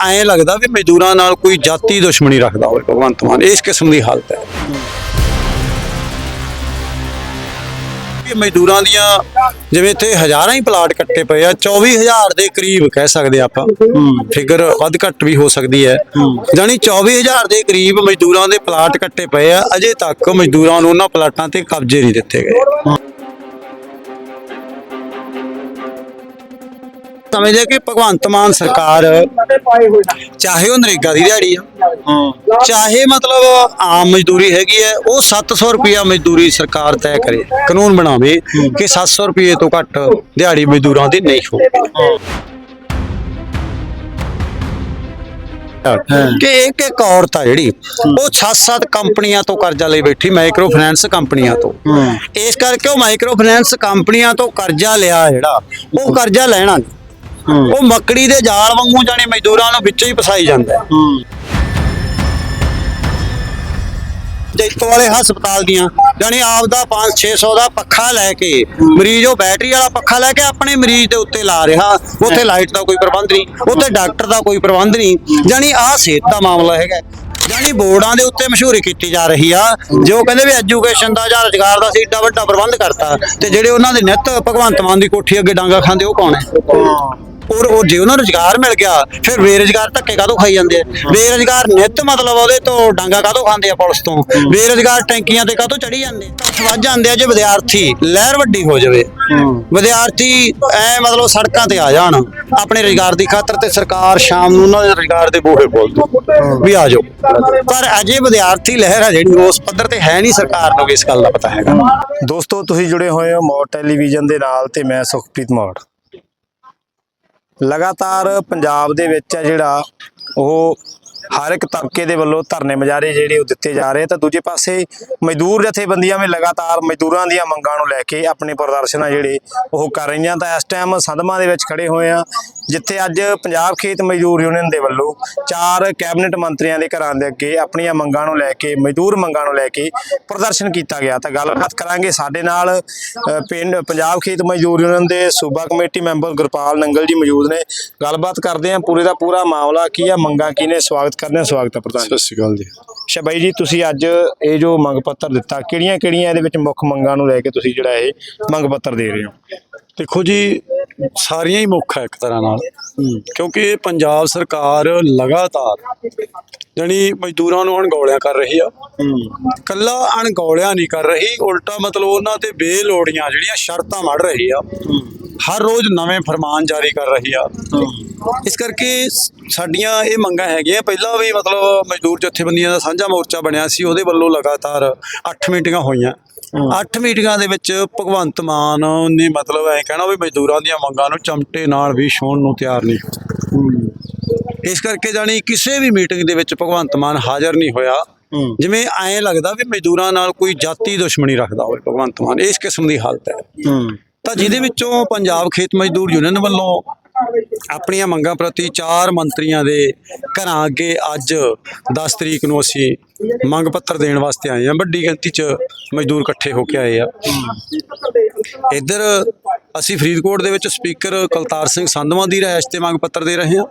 ਐਂ ਲੱਗਦਾ ਵੀ ਮਜ਼ਦੂਰਾਂ ਨਾਲ ਕੋਈ ਜਾਤੀ ਦੁਸ਼ਮਣੀ ਰੱਖਦਾ ਹੋਵੇ ਭਗਵੰਤ ਮਾਨ। ਇਸ ਕਿਸਮ ਦੀ ਹਾਲਤ ਹੈ। ਕਿ ਮਜ਼ਦੂਰਾਂ ਦੀਆਂ ਜਿਵੇਂ ਇੱਥੇ ਹਜ਼ਾਰਾਂ ਹੀ ਪਲਾਟ ਕੱਟੇ ਪਏ ਆ 24000 ਦੇ ਕਰੀਬ ਕਹਿ ਸਕਦੇ ਆਪਾਂ। ਫਿਗਰ ਵੱਧ ਘੱਟ ਵੀ ਹੋ ਸਕਦੀ ਹੈ। ਜਾਨੀ 24000 ਦੇ ਕਰੀਬ ਮਜ਼ਦੂਰਾਂ ਦੇ ਪਲਾਟ ਕੱਟੇ ਪਏ ਆ ਅਜੇ ਤੱਕ ਮਜ਼ਦੂਰਾਂ ਨੂੰ ਉਹਨਾਂ ਪਲਾਟਾਂ ਤੇ ਕਬਜ਼ੇ ਨਹੀਂ ਦਿੱਤੇ ਗਏ। ਸਮਝਦੇ ਕਿ ਭਗਵੰਤ ਮਾਨ ਸਰਕਾਰ ਚਾਹੇ ਉਹ ਨਰੇਗਾ ਦੀ ਦਿਹਾੜੀ ਆ। ਚਾਹੇ ਮਤਲਬ ਆਮ ਮਜ਼ਦੂਰੀ ਹੈਗੀ ਹੈ ਉਹ 700 ਰੁਪਿਆ ਮਜ਼ਦੂਰੀ ਸਰਕਾਰ ਤੈਅ ਕਰੇ। ਕਾਨੂੰਨ ਬਣਾਵੇ ਕਿ 700 ਰੁਪਏ ਤੋਂ ਘੱਟ ਦਿਹਾੜੀ ਮਜ਼ਦੂਰਾਂ ਦੀ ਨਹੀਂ ਹੋਵੇ। ਕਿ ਇੱਕ ਇੱਕ ਔਰਤ ਆ ਜਿਹੜੀ ਉਹ 7-7 ਕੰਪਨੀਆਂ ਤੋਂ ਕਰਜ਼ਾ ਲਈ ਬੈਠੀ ਮਾਈਕਰੋ ਫਾਈਨੈਂਸ ਕੰਪਨੀਆਂ ਤੋਂ। ਇਸ ਕਰਕੇ ਉਹ ਮਾਈਕਰੋ ਫਾਈਨੈਂਸ ਕੰਪਨੀਆਂ ਤੋਂ ਕਰਜ਼ਾ ਲਿਆ ਜਿਹੜਾ ਉਹ ਕਰਜ਼ਾ ਲੈਣਾ ਨਹੀਂ। ਉਹ ਮੱਕੜੀ ਦੇ ਜਾਲ ਵਾਂਗੂ ਜਾਣੇ ਮਜ਼ਦੂਰਾਂ ਨੂੰ ਵਿੱਚੋਂ ਹੀ ਫਸਾਈ ਜਾਂਦਾ ਹੈ। ਜੈਤੋ ਵਾਲੇ ਹਸਪਤਾਲ ਦੀਆਂ ਜਾਣੀ ਆਪ ਦਾ 5-600 ਦਾ ਪੱਖਾ ਲੈ ਕੇ ਮਰੀਜ਼ ਉਹ ਬੈਟਰੀ ਵਾਲਾ ਪੱਖਾ ਲੈ ਕੇ ਆਪਣੇ ਮਰੀਜ਼ ਦੇ ਉੱਤੇ ਲਾ ਰਿਹਾ। ਉੱਥੇ ਲਾਈਟ ਦਾ ਕੋਈ ਪ੍ਰਬੰਧ ਨਹੀਂ ਉੱਥੇ ਡਾਕਟਰ ਦਾ ਕੋਈ ਪ੍ਰਬੰਧ ਨਹੀਂ। ਜਾਣੀ ਆਹ ਸਿਹਤ ਦਾ ਮਾਮਲਾ ਹੈਗਾ ਜਾਣੀ ਬੋਰਡਾਂ ਦੇ ਉੱਤੇ ਮਸ਼ਹੂਰੀ ਕੀਤੀ ਜਾ ਰਹੀ ਆ ਜੋ ਕਹਿੰਦੇ ਵੀ ਐਜੂਕੇਸ਼ਨ ਦਾ ਜਾਂ ਰੁਜ਼ਗਾਰ ਦਾ ਸੀ ਏਡਾ ਵੱਡਾ ਪ੍ਰਬੰਧ ਕਰਤਾ। ਤੇ ਜਿਹੜੇ ਉਹਨਾਂ ਦੇ ਨਿੱਤ ਭਗਵੰਤ ਮਾਨ ਦੀ ਕੋਠੀ ਅੱਗੇ ਡਾਂਗਾ ਖਾਂਦੇ ਉਹ ਕੌਣ ਹੈ। ਔਰ ਉਹ ਜੇ ਉਹਨਾਂ ਨੂੰ ਰੁਜ਼ਗਾਰ ਮਿਲ ਗਿਆ ਫਿਰ ਬੇਰੁਜ਼ਗਾਰ ਧੱਕੇ ਕਾਹਤੋਂ ਖਾਈ ਜਾਂਦੇ ਆ? ਬੇਰੁਜ਼ਗਾਰ ਨਿੱਤ ਮਤਲਬ ਉਹਦੇ ਤੋਂ ਡਾਂਗਾ ਕਾਹਤੋਂ ਖਾਂਦੇ ਆ ਪੁਲਿਸ ਤੋਂ? ਬੇਰੁਜ਼ਗਾਰ ਟੈਂਕੀਆਂ ਤੇ ਕਾਹਤੋਂ ਚੜੀ ਜਾਂਦੇ ਵੱਜ ਜਾਂਦੇ ਆ ਜੇ ਵਿਦਿਆਰਥੀ ਲਹਿਰ ਵੱਡੀ ਹੋ ਜਾਵੇ। ਵਿਦਿਆਰਥੀ ਐ ਮਤਲਬ ਸੜਕਾਂ ਤੇ ਆ ਜਾਣ ਆਪਣੇ ਰੁਜ਼ਗਾਰ ਦੀ ਖਾਤਰ ਤੇ ਸਰਕਾਰ ਸ਼ਾਮ ਨੂੰ ਉਹਨਾਂ ਦੇ ਰੁਜ਼ਗਾਰ ਦੇ ਬੂਹੇ ਖੋਲਦੀ ਵੀ ਆ ਜਾਓ। ਪਰ ਅਜੇ ਵਿਦਿਆਰਥੀ ਲਹਿਰ ਆ ਜਿਹੜੀ ਉਸ ਪੱਧਰ ਤੇ ਹੈ ਨਹੀਂ ਸਰਕਾਰ ਨੂੰ ਇਸ ਗੱਲ ਦਾ ਪਤਾ ਹੈਗਾ। ਦੋਸਤੋ ਤੁਸੀਂ ਜੁੜੇ ਹੋਏ ਹੋ ਮੌੜ ਟੈਲੀਵਿਜ਼ਨ ਦੇ ਨਾਲ ਤੇ ਮੈਂ ਸੁਖਪ੍ਰੀਤ ਮੌੜ। ਲਗਾਤਾਰ ਪੰਜਾਬ ਦੇ ਵਿੱਚ ਆ ਜਿਹੜਾ ਉਹ ਹਰ ਇੱਕ ਤਬਕੇ ਦੇ ਵੱਲੋਂ ਧਰਨੇ ਮੁਜ਼ਾਹਰੇ ਜਿਹੜੇ ਉਹ ਦਿੱਤੇ ਜਾ ਰਹੇ ਤਾਂ ਦੂਜੇ ਪਾਸੇ ਮਜ਼ਦੂਰ ਜਥੇਬੰਦੀਆਂ ਵੀ ਲਗਾਤਾਰ ਮਜ਼ਦੂਰਾਂ ਦੀਆਂ ਮੰਗਾਂ ਨੂੰ ਲੈ ਕੇ ਆਪਣੇ ਪ੍ਰਦਰਸ਼ਨ ਜਿਹੜੇ ਉਹ ਕਰ ਰਹੀਆਂ। ਤਾਂ ਇਸ ਟਾਈਮ ਸੰਧਮਾ ਦੇ ਵਿੱਚ ਖੜੇ ਹੋਏ ਆ, ਜਿੱਥੇ ਅੱਜ ਪੰਜਾਬ ਖੇਤ ਮਜ਼ਦੂਰ ਯੂਨੀਅਨ ਦੇ ਵੱਲੋਂ ਚਾਰ ਕੈਬਨਿਟ ਮੰਤਰੀਆਂ ਦੇ ਘਰਾਂ ਦੇ ਅੱਗੇ ਆਪਣੀਆਂ ਮੰਗਾਂ ਨੂੰ ਲੈ ਕੇ, ਮਜ਼ਦੂਰ ਮੰਗਾਂ ਨੂੰ ਲੈ ਕੇ ਪ੍ਰਦਰਸ਼ਨ ਕੀਤਾ ਗਿਆ। ਤਾਂ ਗੱਲਬਾਤ ਕਰਾਂਗੇ ਸਾਡੇ ਨਾਲ ਪਿੰਡ, ਪੰਜਾਬ ਖੇਤ ਮਜ਼ਦੂਰ ਯੂਨੀਅਨ ਦੇ ਸੂਬਾ ਕਮੇਟੀ ਮੈਂਬਰ ਗੁਰਪਾਲ ਨੰਗਲ ਜੀ ਮੌਜੂਦ ਨੇ। ਗੱਲਬਾਤ ਕਰਦੇ ਹਾਂ ਪੂਰੇ ਦਾ ਪੂਰਾ ਮਾਮਲਾ ਕੀ ਆ, ਮੰਗਾਂ ਕੀ ਨੇ, ਸਵਾਗਤ ਕਰਦੇ ਹਾਂ ਸਵਾਗਤ ਹੈ ਪ੍ਰਧਾਨ ਜੀ। ਸਤਿ ਸ਼੍ਰੀ ਅਕਾਲ ਜੀ। ਅੱਛਾ ਬਾਈ ਜੀ ਤੁਸੀਂ ਅੱਜ ਇਹ ਜੋ ਮੰਗ ਪੱਤਰ ਦਿੱਤਾ ਕਿਹੜੀਆਂ ਕਿਹੜੀਆਂ ਇਹਦੇ ਵਿੱਚ ਮੁੱਖ ਮੰਗਾਂ ਨੂੰ ਲੈ ਕੇ ਤੁਸੀਂ ਜਿਹੜਾ ਇਹ ਮੰਗ ਪੱਤਰ ਦੇ ਰਹੇ ਹੋ? ਦੇਖੋ ਜੀ ਸਾਰੀਆਂ ਹੀ ਮੁੱਖ ਹੈ ਇੱਕ ਤਰ੍ਹਾਂ ਨਾਲ। ਕਿਉਂਕਿ ਇਹ ਪੰਜਾਬ ਸਰਕਾਰ ਲਗਾਤਾਰ ਜਣੀ ਮਜ਼ਦੂਰਾਂ ਨੂੰ ਅਣਗੌਲਿਆਂ ਕਰ ਰਹੀ ਆ। ਕੱਲਾ ਅਣਗੌਲਿਆਂ ਨਹੀਂ ਕਰ ਰਹੀ, ਉਲਟਾ ਮਤਲਬ ਉਹਨਾਂ ਤੇ ਬੇਲੋੜੀਆਂ ਜਿਹੜੀਆਂ ਸ਼ਰਤਾਂ ਮੜ ਰਹੀ ਆ, ਹਰ ਰੋਜ਼ ਨਵੇਂ ਫਰਮਾਨ ਜਾਰੀ ਕਰ ਰਹੀ ਆ। ਇਸ ਕਰਕੇ ਸਾਡੀਆਂ ਇਹ ਮੰਗਾਂ ਹੈਗੀਆਂ। ਪਹਿਲਾਂ ਵੀ ਮਤਲਬ ਮਜ਼ਦੂਰ ਜਥੇਬੰਦੀਆਂ ਦਾ ਸਾਂਝਾ ਮੋਰਚਾ ਬਣਿਆ ਸੀ, ਉਹਦੇ ਵੱਲੋਂ ਲਗਾਤਾਰ 8 ਮੀਟਿੰਗਾਂ ਹੋਈਆਂ। 8 ਮੀਟਿੰਗਾਂ ਦੇ ਵਿੱਚ ਭਗਵੰਤ ਮਾਨ ਨੇ ਮਤਲਬ ਐ ਕਹਿਣਾ ਵੀ ਮਜ਼ਦੂਰਾਂ ਦੀਆਂ ਮੰਗਾਂ ਨੂੰ ਚਮਟੇ ਨਾਲ ਵੀ ਛੋਣ ਨੂੰ ਤਿਆਰ ਨਹੀਂ ਇਸ ਕਰਕੇ ਜਾਣੀ ਕਿਸੇ ਵੀ ਮੀਟਿੰਗ ਦੇ ਵਿੱਚ ਭਗਵੰਤ ਮਾਨ ਹਾਜ਼ਰ ਨਹੀਂ ਹੋਇਆ। ਜਿਵੇਂ ਐਂ ਲੱਗਦਾ ਵੀ ਮਜ਼ਦੂਰਾਂ ਨਾਲ ਕੋਈ ਜਾਤੀ ਦੁਸ਼ਮਣੀ ਰੱਖਦਾ ਹੋਵੇ ਭਗਵੰਤ ਮਾਨ ਇਸ ਕਿਸਮ ਦੀ ਹਾਲਤ ਹੈ। ਤਾਂ ਜਿਹਦੇ ਵਿੱਚੋਂ ਪੰਜਾਬ ਖੇਤ ਮਜ਼ਦੂਰ ਯੂਨੀਅਨ ਵੱਲੋਂ ਆਪਣੀਆਂ ਮੰਗਾਂ ਪ੍ਰਤੀ ਚਾਰ ਮੰਤਰੀਆਂ ਦੇ ਘਰਾਂ ਅੱਗੇ ਅੱਜ 10 ਤਰੀਕ ਨੂੰ ਅਸੀਂ ਮੰਗ ਪੱਤਰ ਦੇਣ ਵਾਸਤੇ ਆਏ ਹਾਂ। ਵੱਡੀ ਗਿਣਤੀ 'ਚ ਮਜ਼ਦੂਰ ਇਕੱਠੇ ਹੋ ਕੇ ਆਏ ਆ। ਇੱਧਰ ਅਸੀਂ ਫਰੀਦਕੋਟ ਦੇ ਵਿੱਚ ਸਪੀਕਰ ਕਲਤਾਰ ਸਿੰਘ ਸੰਧਵਾਂ ਦੀ ਰਿਹਾਇਸ਼ ਤੇ ਮੰਗ ਪੱਤਰ ਦੇ ਰਹੇ ਹਾਂ।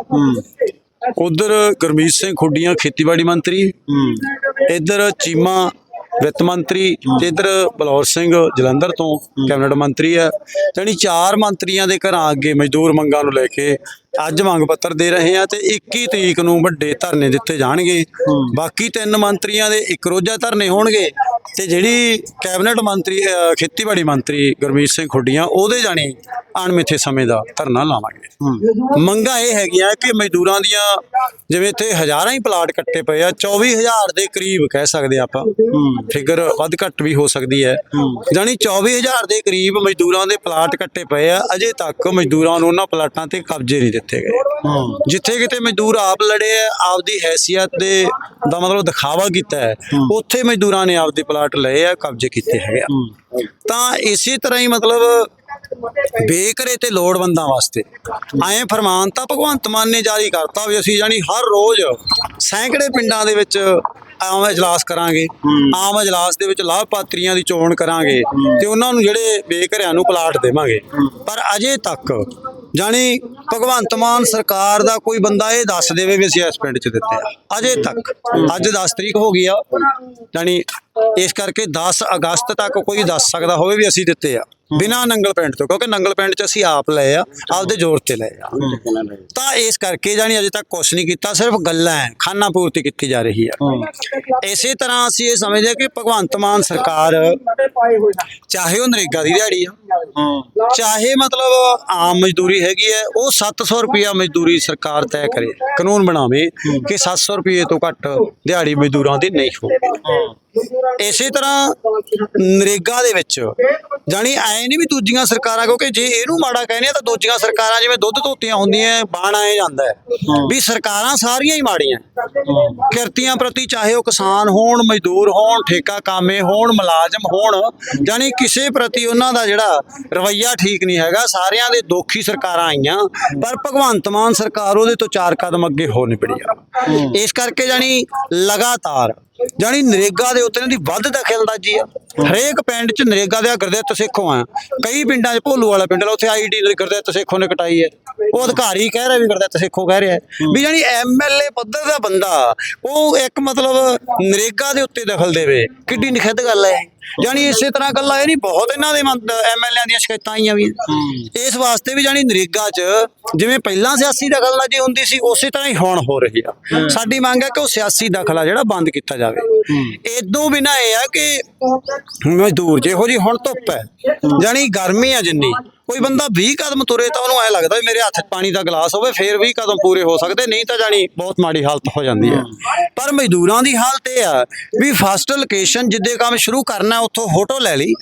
ਉਧਰ ਗੁਰਮੀਤ ਸਿੰਘ ਖੁੱਡੀਆਂ ਖੇਤੀਬਾੜੀ ਮੰਤਰੀ। ਇੱਧਰ ਚੀਮਾ ਵਿੱਤ ਮੰਤਰੀ ਤੇ ਇੱਧਰ ਬਲੌਰ ਸਿੰਘ ਜਲੰਧਰ ਤੋਂ ਕੈਬਨਿਟ ਮੰਤਰੀ ਹੈ। ਜਾਣੀ ਚਾਰ ਮੰਤਰੀਆਂ ਦੇ ਘਰਾਂ ਅੱਗੇ ਮਜ਼ਦੂਰ ਮੰਗਾਂ ਨੂੰ ਲੈ ਕੇ ਅੱਜ ਮੰਗ ਪੱਤਰ ਦੇ ਰਹੇ ਆ ਤੇ 21 ਤਰੀਕ ਨੂੰ ਵੱਡੇ ਧਰਨੇ ਦਿੱਤੇ ਜਾਣਗੇ। ਬਾਕੀ ਤਿੰਨ ਮੰਤਰੀਆਂ ਦੇ ਇੱਕ ਰੋਜ਼ਾ ਧਰਨੇ ਹੋਣਗੇ ਤੇ ਜਿਹੜੀ ਕੈਬਨਿਟ ਮੰਤਰੀ ਅਹ, ਖੇਤੀਬਾੜੀ ਮੰਤਰੀ ਗੁਰਮੀਤ ਸਿੰਘ ਖੁੱਡੀਆਂ ਉਹਦੇ ਜਾਣੀ ਅਣਮਿੱਥੇ ਸਮੇਂ ਦਾ ਧਰਨਾ ਲਾਵਾਂਗੇ। ਮੰਗਾਂ ਇਹ ਹੈਗੀਆਂ ਕਿ ਮਜ਼ਦੂਰਾਂ ਦੀਆਂ ਜਿਵੇਂ ਇੱਥੇ ਹਜ਼ਾਰਾਂ ਹੀ ਪਲਾਟ ਕੱਟੇ ਪਏ ਆ 24000 ਦੇ ਕਰੀਬ ਕਹਿ ਸਕਦੇ ਆਪਾਂ। ਫਿਗਰ ਵੱਧ ਘੱਟ ਵੀ ਹੋ ਸਕਦੀ ਹੈ। ਜਾਣੀ 24000 ਦੇ ਕਰੀਬ ਮਜ਼ਦੂਰਾਂ ਦੇ ਪਲਾਟ ਕੱਟੇ ਪਏ ਆ, ਅਜੇ ਤੱਕ ਮਜ਼ਦੂਰਾਂ ਨੂੰ ਉਹਨਾਂ ਪਲਾਟਾਂ ਤੇ ਕਬਜ਼ੇ ਨਹੀਂ ਦਿੱਤੇ ਗਏ। ਜਿੱਥੇ ਕਿਤੇ ਮਜ਼ਦੂਰ ਆਪ ਲੜੇ ਆ, ਆਪਦੀ ਹੈਸੀਅਤ ਦੇ ਦਾ ਮਤਲਬ ਦਿਖਾਵਾ ਕੀਤਾ ਹੈ, ਉੱਥੇ ਮਜ਼ਦੂਰਾਂ ਨੇ ਆਪਦੇ ਪਲਾਟ ਲਏ ਆ, ਕਬਜ਼ੇ ਕੀਤੇ ਹੈਗੇ ਆ। ਤਾਂ ਇਸੇ ਤਰ੍ਹਾਂ ਹੀ ਮਤਲਬ ਬੇਕਰੇ ਤੇ ਲੋੜਵੰਦਾਂ ਵਾਸਤੇ। ਐਂ ਫਰਮਾਨ ਤਾਂ ਭਗਵੰਤ ਮਾਨ ਨੇ ਜਾਰੀ ਕਰਤਾ ਵੀ ਅਸੀਂ ਜਾਨੀ ਹਰ ਰੋਜ਼ ਸੈਂਕੜੇ ਪਿੰਡਾਂ ਦੇ ਵਿੱਚ ਆਮ ਇਜਲਾਸ ਕਰਾਂਗੇ। ਆਮ ਇਜਲਾਸ ਦੇ ਵਿੱਚ ਲਾਭਪਾਤਰੀਆਂ ਦੀ ਚੋਣ ਕਰਾਂਗੇ ਤੇ ਉਹਨਾਂ ਨੂੰ ਜਿਹੜੇ ਬੇਘਰਿਆਂ ਨੂੰ ਪਲਾਟ ਦੇਵਾਂਗੇ। ਪਰ ਅਜੇ ਤੱਕ ਜਾਣੀ ਭਗਵੰਤ ਮਾਨ ਸਰਕਾਰ ਦਾ ਕੋਈ ਬੰਦਾ ਇਹ ਦੱਸ ਦੇਵੇ ਵੀ ਅਸੀਂ ਇਸ ਪਿੰਡ 'ਚ ਦਿੱਤੇ ਆ। ਅਜੇ ਤੱਕ। ਅੱਜ 10 ਤਰੀਕ ਹੋ ਗਈ ਆ। ਜਾਣੀ ਇਸ ਕਰਕੇ 10 ਅਗਸਤ ਤੱਕ ਕੋਈ ਦੱਸ ਸਕਦਾ ਹੋਵੇ ਵੀ ਅਸੀਂ ਦਿੱਤੇ ਆ, ਬਿਨਾਂ ਨੰਗਲ ਪਿੰਡ ਤੋਂ, ਕਿਉਂਕਿ ਨੰਗਲ ਪਿੰਡ 'ਚ ਅਸੀਂ ਆਪ ਲਏ ਆ, ਆਪਦੇ ਜ਼ੋਰ ਤੇ ਲਏ ਆ। ਤਾਂ ਇਸ ਕਰਕੇ ਜਾਣੀ ਅਜੇ ਤੱਕ ਕੁਝ ਨਹੀਂ ਕੀਤਾ, ਸਿਰਫ ਗੱਲਾਂ ਹੈ ਖਾਨਾ ਪੂਰਤੀ ਕੀਤੀ ਜਾ ਰਹੀ ਹੈ ਇਸੇ ਤਰ੍ਹਾਂ ਅਸੀਂ ਇਹ ਸਮਝਦੇ ਕਿ ਭਗਵੰਤ ਮਾਨ ਸਰਕਾਰ ਚਾਹੇ ਉਹ ਨਰੇਗਾ ਦੀ ਦਿਹਾੜੀ ਆ, ਚਾਹੇ ਮਤਲਬ ਆਮ ਮਜ਼ਦੂਰੀ ਹੈਗੀ ਹੈ, ਉਹ 700 ਰੁਪਿਆ ਮਜ਼ਦੂਰੀ ਸਰਕਾਰ ਤੈਅ ਕਰੇ, ਕਾਨੂੰਨ ਬਣਾਵੇ ਕਿ 700 ਰੁਪਏ ਤੋਂ ਘੱਟ ਦਿਹਾੜੀ ਮਜ਼ਦੂਰਾਂ ਦੀ ਨਹੀਂ ਹੋਵੇ। ਇਸੇ ਤਰ੍ਹਾਂ ਨਰੇਗਾ ਦੇ ਵਿੱਚ ਜਾਣੀ ਐ ਨਹੀਂ ਵੀ ਦੂਜੀਆਂ ਸਰਕਾਰਾਂ ਕਿਉਂਕਿ ਜੇ ਇਹਨੂੰ ਮਾੜਾ ਕਹਿੰਦੇ ਆ ਤਾਂ ਦੂਜੀਆਂ ਸਰਕਾਰਾਂ ਜਿਵੇਂ ਦੁੱਧ ਧੋਤੀਆਂ ਹੁੰਦੀਆਂ ਬਾਣ ਆਏ ਜਾਂਦਾ ਵੀ ਸਰਕਾਰਾਂ ਸਾਰੀਆਂ ਹੀ ਮਾੜੀਆਂ। ਕਿਰਤੀਆਂ ਪ੍ਰਤੀ ਚਾਹੇ ਉਹ ਕਿਸਾਨ ਹੋਣ ਮਜ਼ਦੂਰ ਹੋਣ ਠੇਕਾ ਕਾਮੇ ਹੋਣ ਮੁਲਾਜ਼ਮ ਹੋਣ ਜਾਣੀ ਕਿਸੇ ਪ੍ਰਤੀ ਉਹਨਾਂ ਦਾ ਜਿਹੜਾ ਰਵੱਈਆ ਠੀਕ ਨਹੀਂ ਹੈਗਾ ਸਾਰਿਆਂ ਦੇ ਦੋਖੀ ਸਰਕਾਰਾਂ ਆਈਆਂ ਪਰ ਭਗਵੰਤ ਮਾਨ ਸਰਕਾਰ ਉਹਦੇ ਤੋਂ ਚਾਰ ਕਦਮ ਅੱਗੇ ਹੋ ਨਿਬੜੀ ਆ। ਇਸ ਕਰਕੇ ਜਾਣੀ ਲਗਾਤਾਰ ਜਾਣੀ ਨਰੇਗਾ ਦੇ ਉੱਤੇ ਇਹਨਾਂ ਦੀ ਵੱਧ ਦਖਲਅੰਦਾਜ਼ੀ ਆ। ਹਰੇਕ ਪਿੰਡ 'ਚ ਨਰੇਗਾ ਦੇ ਗੁਰਦਿੱਤ ਸਿੱਖੋ ਆ ਕਈ ਪਿੰਡਾਂ 'ਚ ਭੋਲੂ ਵਾਲਾ ਪਿੰਡ ਲਾ ਉੱਥੇ ਆਈਡੀ ਗੁਰਦਿੱਤ ਸਿੱਖੋ ਨੇ ਕਟਾਈ ਹੈ ਉਹ ਅਧਿਕਾਰੀ ਕਹਿ ਰਿਹਾ ਵੀ ਗੁਰਦਿੱਤ ਸਿੱਖੋ ਕਹਿ ਰਿਹਾ। ਵੀ ਜਾਣੀ ਐਮਐਲਏ ਪੱਧਰ ਦਾ ਬੰਦਾ ਉਹ ਇੱਕ ਮਤਲਬ ਨਰੇਗਾ ਦੇ ਉੱਤੇ ਦਖਲ ਦੇਵੇ। ਕਿੱਡੀ ਨਿਖਿੱਧ ਗੱਲ ਹੈ। ਜਾਣੀ ਇਸੇ ਤਰ੍ਹਾਂ ਗੱਲਾਂ ਇਹ ਨਹੀਂ ਬਹੁਤ ਇਹਨਾਂ ਦੇ ਐਮਐਲਏ ਦੀਆਂ ਸ਼ਿਕਾਇਤਾਂ ਆਈਆਂ ਵੀ। ਇਸ ਵਾਸਤੇ ਵੀ ਜਾਣੀ ਨਰੇਗਾ 'ਚ ਜਿਵੇਂ ਪਹਿਲਾਂ ਸਿਆਸੀ ਦਖਲਅੰਦਾਜ਼ੀ ਹੁੰਦੀ ਸੀ ਉਸੇ ਤਰ੍ਹਾਂ ਹੀ ਹੁਣ ਹੋ ਰਹੀ ਆ। ਸਾਡੀ ਮੰਗ ਹੈ ਕਿ ਉਹ ਸਿਆਸੀ ਦਖਲ ਆ ਜਿਹੜਾ ਬੰਦ ਕੀਤਾ ਜਾਵੇ। ਇਦੋਂ ਬਿਨਾ ਇਹ ਆ ਕਿ ਮਜ਼ਦੂਰ ਜਿਹੋ ਜੀ ਹੁਣ ਧੁੱਪ ਹੈ। ਜਾਣੀ ਗਰਮੀ ਆ ਜਿੰਨੀ ਕੋਈ ਬੰਦਾ 20 ਕਦਮ ਤੁਰੇ ਤਾਂ ਉਹਨੂੰ ਐ ਲੱਗਦਾ ਵੀ ਮੇਰੇ ਹੱਥ 'ਚ ਪਾਣੀ ਦਾ ਗਲਾਸ ਹੋਵੇ, ਫੇਰ 20 ਕਦਮ ਪੂਰੇ ਹੋ ਸਕਦੇ, ਨਹੀਂ ਤਾਂ ਜਾਣੀ ਬਹੁਤ ਮਾੜੀ ਹਾਲਤ ਹੋ ਜਾਂਦੀ ਹੈ। ਪਰ ਮਜ਼ਦੂਰਾਂ ਦੀ ਹਾਲਤ ਇਹ ਆ ਵੀ ਫਸਟ ਲੋਕੇਸ਼ਨ ਜਿੱਦੇ ਕੰਮ ਸ਼ੁਰੂ ਕਰਨਾ ਉੱਥੋਂ ਫੋਟੋ ਲੈ ਲਈ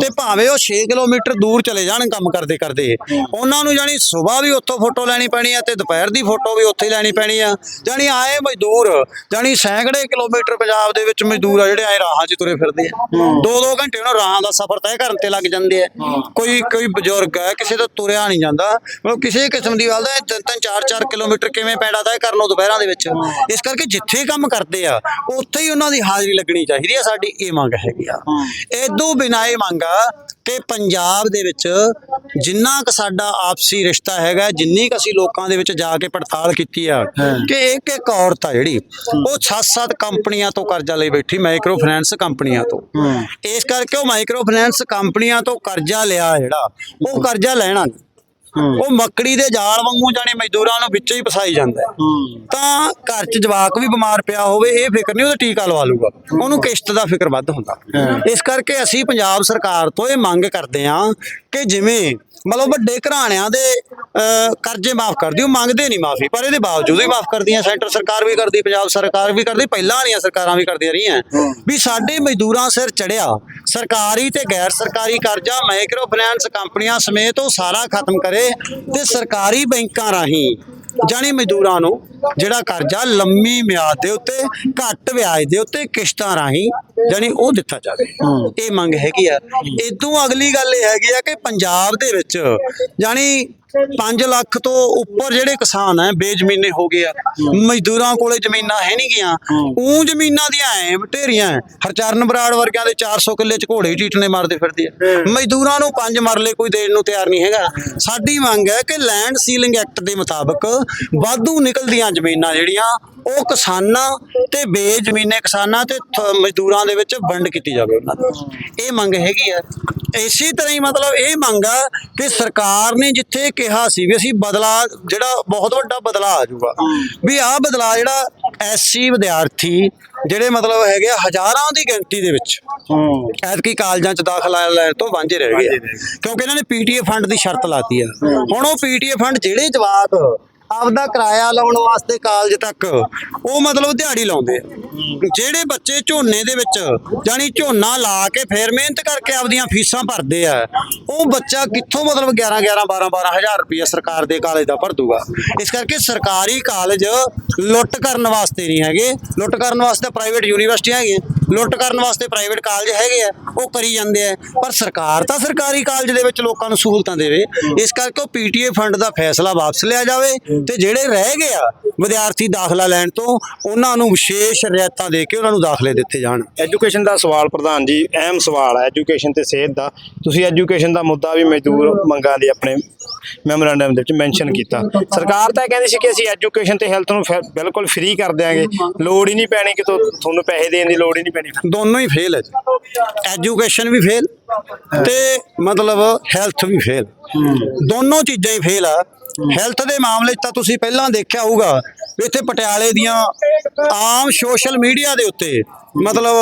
ਤੇ ਭਾਵੇਂ ਉਹ 6 ਕਿਲੋਮੀਟਰ ਦੂਰ ਚਲੇ ਜਾਣ ਕੰਮ ਕਰਦੇ ਕਰਦੇ। ਉਹਨਾਂ ਨੂੰ ਜਾਣੀ ਸਵੇਰ ਵੀ ਉੱਥੋਂ ਫੋਟੋ ਲੈਣੀ ਪੈਣੀ ਆ ਤੇ ਦੁਪਹਿਰ ਦੀ ਫੋਟੋ ਵੀ ਉੱਥੇ ਲੈਣੀ ਪੈਣੀ ਆ। ਜਾਣੀ ਆਏ ਮਜ਼ਦੂਰ ਜਾਣੀ ਸੈਂਕੜੇ ਕਿਲੋਮੀਟਰ ਪੰਜਾਬ ਦੇ ਵਿੱਚ ਮਜ਼ਦੂਰ ਆ ਜਿਹੜੇ ਆਏ ਰਾਹਾਂ 'ਚ ਤੁਰੇ ਫਿਰਦੇ ਆ। ਦੋ ਦੋ ਘੰਟੇ ਉਹਨਾਂ ਰਾਹਾਂ ਦਾ ਸਫ਼ਰ ਤੈਅ ਕਰਨ ਤੇ ਲੱਗ ਜਾਂਦੇ ਆ। ਕੋਈ ਕੋਈ ਬਜ਼ੁਰਗ ਹੈ ਕਿਸੇ ਤੋਂ ਤੁਰਿਆ ਨਹੀਂ ਜਾਂਦਾ। ਮਤਲਬ ਕਿਸੇ ਕਿਸਮ ਦੀ ਗੱਲ ਦਾ ਤਿੰਨ ਤਿੰਨ ਚਾਰ ਚਾਰ ਕਿਲੋਮੀਟਰ ਕਿਵੇਂ ਪੈਂਡਾ ਤੈਅ ਕਰ ਲਓ ਦੁਪਹਿਰਾਂ ਦੇ ਵਿੱਚ। ਇਸ ਕਰਕੇ ਜਿੱਥੇ ਕੰਮ ਕਰਦੇ ਆ ਉੱਥੇ ਹੀ ਉਹਨਾਂ ਦੀ ਹਾਜ਼ਰੀ ਲੱਗਣੀ ਚਾਹੀਦੀ ਆ ਸਾਡੀ ਇਹ ਮੰਗ ਹੈਗੀ ਆ। ਇਦੋਂ ਬਿਨਾਂ ਇਹ ਮੰਗ ਆ ਕਿ ਪੰਜਾਬ ਦੇ ਵਿੱਚ ਜਿੰਨਾ ਕੁ ਸਾਡਾ ਆਪਸੀ ਰਿਸ਼ਤਾ ਹੈਗਾ ਜਿੰਨੀ ਕੁ ਅਸੀਂ ਲੋਕਾਂ ਦੇ ਵਿੱਚ ਜਾ ਕੇ ਪੜਤਾਲ ਕੀਤੀ ਆ ਕਿ ਇੱਕ ਇੱਕ ਔਰਤ ਆ ਜਿਹੜੀ ਉਹ ਸੱਤ ਸੱਤ ਕੰਪਨੀਆਂ ਤੋਂ ਕਰਜ਼ਾ ਲਈ ਬੈਠੀ ਮਾਈਕਰੋ ਫਾਈਨੈਂਸ ਕੰਪਨੀਆਂ ਤੋਂ। ਇਸ ਕਰਕੇ ਉਹ ਮਾਈਕਰੋ ਫਾਈਨੈਂਸ ਕੰਪਨੀਆਂ ਤੋਂ ਕਰਜ਼ਾ ਲਿਆ ਜਿਹੜਾ ਉਹ ਕਰਜ਼ਾ ਲੈਣਾ ਨਹੀਂ। ਉਹ ਮੱਕੜੀ ਦੇ ਜਾਲ ਵਾਂਗੂ ਜਾਣੇ ਮਜ਼ਦੂਰਾਂ ਨੂੰ ਵਿੱਚੇ ਹੀ ਫਸਾਈ ਜਾਂਦਾ ਹੈ। ਤਾਂ ਘਰ 'ਚ ਜਵਾਕ ਵੀ ਬਿਮਾਰ ਪਿਆ ਹੋਵੇ ਇਹ ਫਿਕਰ ਨਹੀਂ ਉਹਦਾ ਟੀਕਾ ਲਵਾ ਲੂਗਾ ਉਹਨੂੰ ਕਿਸ਼ਤ ਦਾ ਫਿਕਰ ਵੱਧ ਹੁੰਦਾ। ਇਸ ਕਰਕੇ ਅਸੀਂ ਪੰਜਾਬ ਸਰਕਾਰ ਤੋਂ ਇਹ ਮੰਗ ਕਰਦੇ ਹਾਂ ਕਿ ਜਿਵੇਂ ਮਤਲਬ ਵੱਡੇ ਘਰਾਣਿਆਂ ਦੇ ਕਰਜ਼ੇ ਮਾਫ ਕਰਦੀ ਉਹ ਮੰਗਦੇ ਨਹੀਂ ਮਾਫੀ ਪਰ ਇਹਦੇ ਬਾਵਜੂਦ ਵੀ ਮਾਫ ਕਰਦੀਆਂ ਸੈਂਟਰ ਸਰਕਾਰ ਵੀ ਕਰਦੀ ਪੰਜਾਬ ਸਰਕਾਰ ਵੀ ਕਰਦੀ ਪਹਿਲਾਂ ਵਾਲੀਆਂ ਸਰਕਾਰਾਂ ਵੀ ਕਰਦੀਆਂ ਰਹੀਆਂ। ਵੀ ਸਾਡੇ ਮਜ਼ਦੂਰਾਂ ਸਿਰ ਚੜਿਆ ਸਰਕਾਰੀ ਤੇ ਗੈਰ ਸਰਕਾਰੀ ਕਰਜ਼ਾ ਮਾਈਕਰੋ ਫਾਈਨੈਂਸ ਕੰਪਨੀਆਂ ਸਮੇਤ ਉਹ ਸਾਰਾ ਖਤਮ ਕਰੇ ਤੇ ਸਰਕਾਰੀ ਬੈਂਕਾਂ ਰਾਹੀਂ ਜਾਣੀ ਮਜ਼ਦੂਰਾਂ ਨੂੰ ਜਿਹੜਾ ਕਰਜ਼ਾ ਲੰਮੀ ਮਿਆਦ ਦੇ ਉੱਤੇ ਘੱਟ ਵਿਆਜ ਦੇ ਉੱਤੇ ਕਿਸ਼ਤਾਂ ਰਾਹੀਂ ਜਾਣੀ ਉਹ ਦਿੱਤਾ ਜਾਵੇ। ਇਹ ਮੰਗ ਹੈਗੀ ਆ। ਇਦੋਂ ਅਗਲੀ ਗੱਲ ਇਹ ਹੈਗੀ ਆ ਕਿ ਪੰਜਾਬ ਦੇ ਵਿੱਚ ਜਾਣੀ 5 ਲੱਖ ਤੋਂ ਉੱਪਰ ਜਿਹੜੇ ਕਿਸਾਨ ਹੈ ਬੇਜ਼ਮੀਨੇ ਹੋ ਗਏ ਆ। ਮਜ਼ਦੂਰਾਂ ਕੋਲੇ ਜ਼ਮੀਨਾਂ ਹੈ ਨਹੀਂ ਗਿਆ ਉਹ ਜ਼ਮੀਨਾਂ ਦੀਆਂ ਐ ਢੇਰੀਆਂ ਐ। ਹਰਚਰਨ ਬਰਾੜ ਵਰਗਿਆਂ ਦੇ 400 ਕਿੱਲੇ ਚ ਘੋੜੇ ਚੀਟਨੇ ਮਾਰਦੇ ਫਿਰਦੇ ਆ। ਮਜ਼ਦੂਰਾਂ ਨੂੰ ਪੰਜ ਮਰਲੇ ਕੋਈ ਦੇਣ ਨੂੰ ਤਿਆਰ ਨਹੀਂ ਹੈਗਾ। ਸਾਡੀ ਮੰਗ ਹੈ ਕਿ ਲੈਂਡ ਸੀਲਿੰਗ ਐਕਟ ਦੇ ਮੁਤਾਬਕ ਵਾਧੂ ਨਿਕਲਦੀਆਂ ਜ਼ਮੀਨਾਂ ਜਿਹੜੀਆਂ ਉਹ ਕਿਸਾਨਾਂ ਤੇ ਬੇਜ਼ਮੀਨੇ ਕਿਸਾਨਾਂ ਤੇ ਮਜ਼ਦੂਰਾਂ ਦੇ ਵਿੱਚ ਵੰਡ ਕੀਤੀ ਜਾਵੇ ਉਹਨਾਂ ਦੀ। ਇਹ ਮੰਗ ਹੈਗੀ ਆ। ਇਸੇ ਤਰ੍ਹਾਂ ਹੀ ਮਤਲਬ ਇਹ ਮੰਗ ਆ ਕਿ ਸਰਕਾਰ ਨੇ ਜਿੱਥੇ ਕਿਹਾ ਸੀ ਵੀ ਅਸੀਂ ਬਦਲਾ ਜਿਹੜਾ ਬਹੁਤ ਵੱਡਾ ਬਦਲਾ ਆ ਜਾਊਗਾ ਵੀ ਆਹ ਬਦਲਾ ਜਿਹੜਾ ਐਸਸੀ ਵਿਦਿਆਰਥੀ ਜਿਹੜੇ ਮਤਲਬ ਹੈਗੇ ਆ ਹਜ਼ਾਰਾਂ ਦੀ ਗਿਣਤੀ ਦੇ ਵਿੱਚ ਐਤਕੀ ਕਾਲਜਾਂ ਚ ਦਾਖਲਾ ਲੈਣ ਤੋਂ ਵਾਂਝੇ ਰਹਿ ਗਏ ਆ। ਕਿਉਂਕਿ ਇਹਨਾਂ ਨੇ ਪੀਟੀਏ ਫੰਡ ਦੀ ਸ਼ਰਤ ਲਾਤੀ ਆ। ਹੁਣ ਉਹ ਪੀਟੀਏ ਫੰਡ ਜਿਹੜੇ ਜਵਾਕ ਆਪਦਾ ਕਿਰਾਇਆ ਲਾਉਣ ਵਾਸਤੇ ਕਾਲਜ ਤੱਕ। ਉਹ ਮਤਲਬ ਦਿਹਾੜੀ ਲਾਉਂਦੇ ਆ। ਜਿਹੜੇ ਬੱਚੇ ਝੋਨੇ ਦੇ ਵਿੱਚ ਜਾਨੀ ਝੋਨਾ ਲਾ ਕੇ ਫੇਰ ਮਿਹਨਤ ਕਰਕੇ ਆਪਦੀਆਂ ਫੀਸਾਂ ਭਰਦੇ ਆ, ਉਹ ਬੱਚਾ ਕਿੱਥੋਂ ਮਤਲਬ 11 11 12 12 ਹਜ਼ਾਰ ਰੁਪਏ ਸਰਕਾਰ ਦੇ ਕਾਲਜ ਦਾ ਭਰ ਦੂਗਾ। ਇਸ ਕਰਕੇ ਸਰਕਾਰੀ ਕਾਲਜ ਲੁੱਟ ਕਰਨ ਵਾਸਤੇ ਨਹੀਂ ਹੈਗੇ। ਲੁੱਟ ਕਰਨ ਵਾਸਤੇ ਪ੍ਰਾਈਵੇਟ ਯੂਨੀਵਰਸਿਟੀਆਂ ਹੈਗੀਆਂ। ਲੁੱਟ ਕਰਨ ਵਾਸਤੇ ਪ੍ਰਾਈਵੇਟ ਕਾਲਜ ਹੈਗੇ ਆ, ਉਹ ਕਰੀ ਜਾਂਦੇ ਆ। ਪਰ ਸਰਕਾਰ ਤਾਂ ਸਰਕਾਰੀ ਕਾਲਜ ਦੇ ਵਿੱਚ ਲੋਕਾਂ ਨੂੰ ਸਹੂਲਤਾਂ ਦੇਵੇ। ਇਸ ਕਰਕੇ ਉਹ ਪੀਟੀਏ ਫੰਡ ਦਾ ਫੈਸਲਾ ਵਾਪਸ ਲਿਆ ਜਾਵੇ ਤੇ ਜਿਹੜੇ ਰਹਿ ਗਏ ਆ ਵਿਦਿਆਰਥੀ ਦਾਖਲਾ ਲੈਣ ਤੋਂ, ਉਹਨਾਂ ਨੂੰ ਵਿਸ਼ੇਸ਼ ਰਿਆਇਤਾਂ ਦੇ ਕੇ ਉਹਨਾਂ ਨੂੰ ਦਾਖਲੇ ਦਿੱਤੇ ਜਾਣ। ਐਜੂਕੇਸ਼ਨ ਦਾ ਸਵਾਲ ਪ੍ਰਧਾਨ ਜੀ, ਅਹਿਮ ਸਵਾਲ ਹੈ ਐਜੂਕੇਸ਼ਨ ਤੇ ਸਿਹਤ ਦਾ। ਤੁਸੀਂ ਐਜੂਕੇਸ਼ਨ ਦਾ ਮੁੱਦਾ ਵੀ ਮਜ਼ਦੂਰ ਮੰਗਾਂ ਦੇ ਆਪਣੇ ਮੈਮੋਰੈਂਡਮ ਦੇ ਵਿੱਚ ਮੈਂਸ਼ਨ ਕੀਤਾ। ਸਰਕਾਰ ਤਾਂ ਕਹਿੰਦੀ ਸੀ ਕਿ ਅਸੀਂ ਐਜੂਕੇਸ਼ਨ ਤੇ ਹੈਲਥ ਨੂੰ ਫਿਰ- ਬਿਲਕੁਲ ਫ੍ਰੀ ਕਰ ਦਿਆਂਗੇ। ਲੋੜ ਹੀ ਨਹੀਂ ਪੈਣੀ ਕਿ ਤੁਹਾਨੂੰ ਪੈਸੇ ਦੇਣ ਦੀ ਲੋੜ ਹੀ ਨਹੀਂ ਪੈਣੀ। ਦੋਨੋਂ ਹੀ ਫੇਲ ਹੈ ਐਜੂਕੇਸ਼ਨ ਵੀ ਫੇਲ ਤੇ ਮਤਲਬ ਹੈਲਥ ਵੀ ਫੇਲ ਦੋਨੋਂ ਚੀਜ਼ਾਂ ਹੀ ਫੇਲ ਆ। ਹੈਲਥ ਦੇ ਮਾਮਲੇ 'ਚ ਤਾਂ ਤੁਸੀਂ ਪਹਿਲਾਂ ਦੇਖਿਆ ਹੋਊਗਾ ਵੀ ਇੱਥੇ ਪਟਿਆਲੇ ਦੀਆਂ ਆਮ ਸੋਸ਼ਲ ਮੀਡੀਆ ਦੇ ਉੱਤੇ ਮਤਲਬ